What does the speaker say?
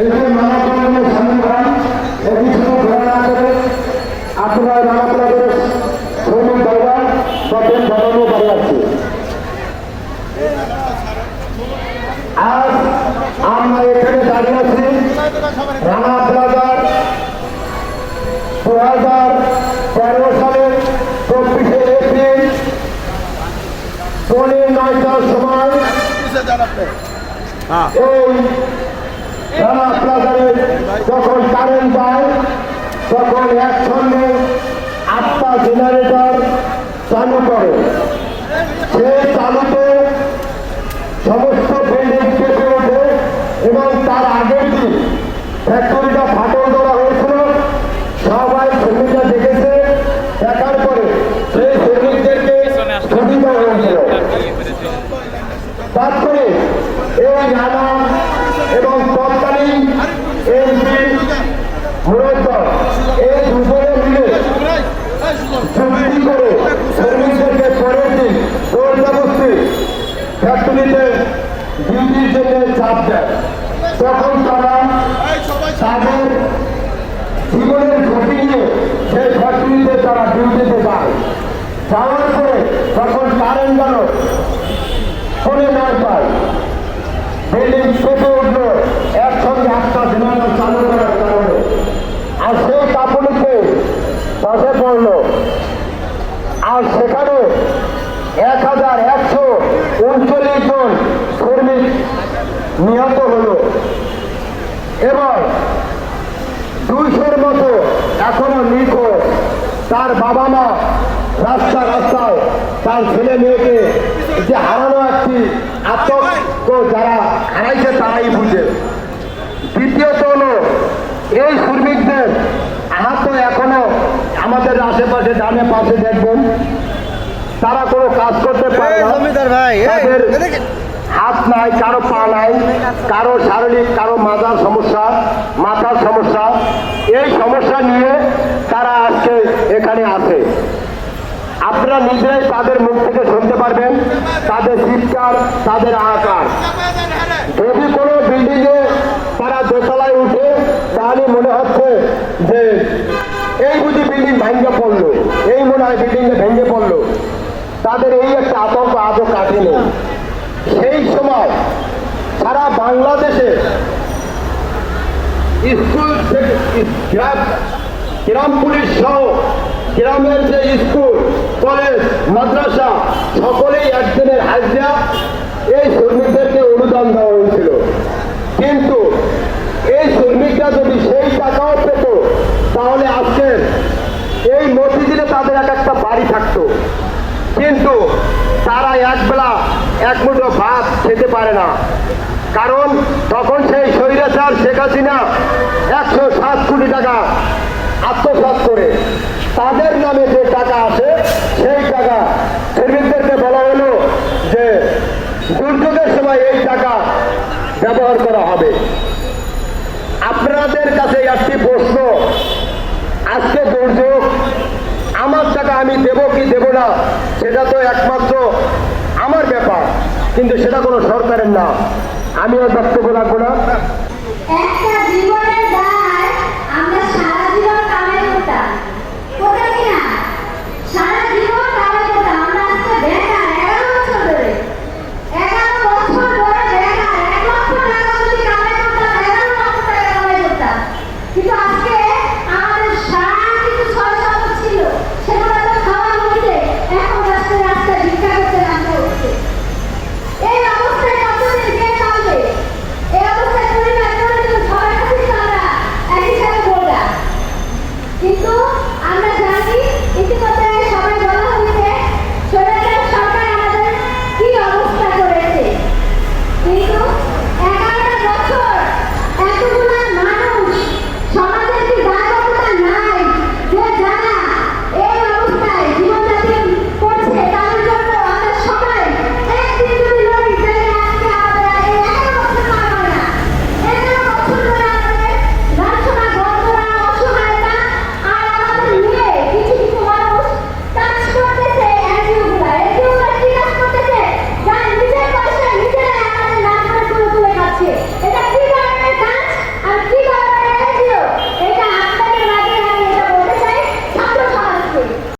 এসে মানববন্ধনে সামিল হন একই সঙ্গে ঘোরা না করে আপনারা রানাপ্লাজের শ্রমিক ভাইরা তখন জানানো বাড়ি আছে। আজ আমরা এখানে দাঁড়িয়ে আছি রানা প্লাজার দু হাজার তেরো সালের চব্বিশে এপ্রিল পৌনে নয়টার সময় এই রানা প্লাজারে যখন কারেন্ট যায়, তখন একসঙ্গে আটটা জেনারেটর চালু করে। সেই চালুতে সমস্ত বিল্ডিং কেঁপে ওঠে এবং তার আগের দিন ফ্যাক্টরিটা ফাটল দেওয়া হয়েছিল। সবাই শ্রমিকরা দেখেছে, দেখার পরে সেই শ্রমিকদেরকে ছুটি দেওয়া হয়েছিল। তারপরে এই রানা এবং তৎকালীন এমপি মুরব্বর এই দুজনে মিলে চুক্তি করে শ্রমিকদেরকে পরের দিন জোর জবস্তি ফ্যাক্টরিতে ডিউটির জন্য চাপ দেয়। তখন তারা তাদের জীবনের ঝুঁকি নিয়ে সেই ফ্যাক্টরিতে তারা ডিউটিতে যায়। যাওয়ার পরে তখন কারেন্ট গেল ফোনে না পায়। বিল্ডিং কেঁপে উঠল একসঙ্গে একটা জেনারেল চালু করার কারণে। আর সেই কাপড়কে পাশে পড়ল। আর সেখানে এক হাজার একশো উনচল্লিশ জন নিহত হলো। এবং দুইশোর মতো এখনও নিখোঁজ। তার বাবা মা রাস্তা রাস্তায় তার ছেলে মেয়েকে যে হারানো একটি আতঙ্ক যারা হারাইছে তারাই বুঝে। দ্বিতীয়ত হলো এই শ্রমিকদের আহত এখনও আমাদের আশেপাশে ডানে পাশে দেখবেন। তারা কোনো কাজ করতে পারে না। ভাই এই, তাদের এদিকে। হাত নাই কারও পা নাই, কারও শারীরিক, কারও মাথার সমস্যা মাথার সমস্যা। এই সমস্যা নিয়ে তারা আজকে এখানে আসে আপনারা নিজেরাই তাদের মুখ থেকে শুনতে পারবেন, তাদের চিৎকার, তাদের আকার। যদি কোনো বিল্ডিংয়ে তারা দোতলায় উঠে, তাহলে মনে হচ্ছে যে এই বুঝি বিল্ডিং ভেঙে পড়ল, এই মনে হয় বিল্ডিং এ ভেঙে পড়ল। তাদের এই একটা আতঙ্ক আজও কাটেনি সেই সময় সারা বাংলাদেশে স্কুল গ্রাম পুলিশ সহ গ্রামের যে স্কুল, কলেজ, মাদ্রাসা, সকলেই একদিনের হাজিরা এই শ্রমিকদেরকে অনুদান দেওয়া হয়েছিল। কিন্তু এই শ্রমিকরা যদি সেই টাকাও পেত তাহলে আজকে এই মসজিদে তাদের এক একটা বাড়ি থাকতো কিন্তু তারা একবেলা এক মুঠো ভাত খেতে পারে না। কারণ তখন সেই স্বৈরাচার শেখ হাসিনা একশো সাত কোটি টাকা আত্মসাৎ করে। তাদের নামে যে টাকা আছে সেই টাকা শ্রমিকদেরকে বলা হলো যে দুর্যোগের সময় এই টাকা ব্যবহার করা হবে। আপনাদের কাছে একটি প্রশ্ন, আজকে দুর্যোগ, আমার টাকা আমি দেব কি দেব না, সেটা তো একমাত্র কিন্তু সেটা কোনো সরকারের না। আমিও বক্তব্য রাখব না। একটা জীবন 你说。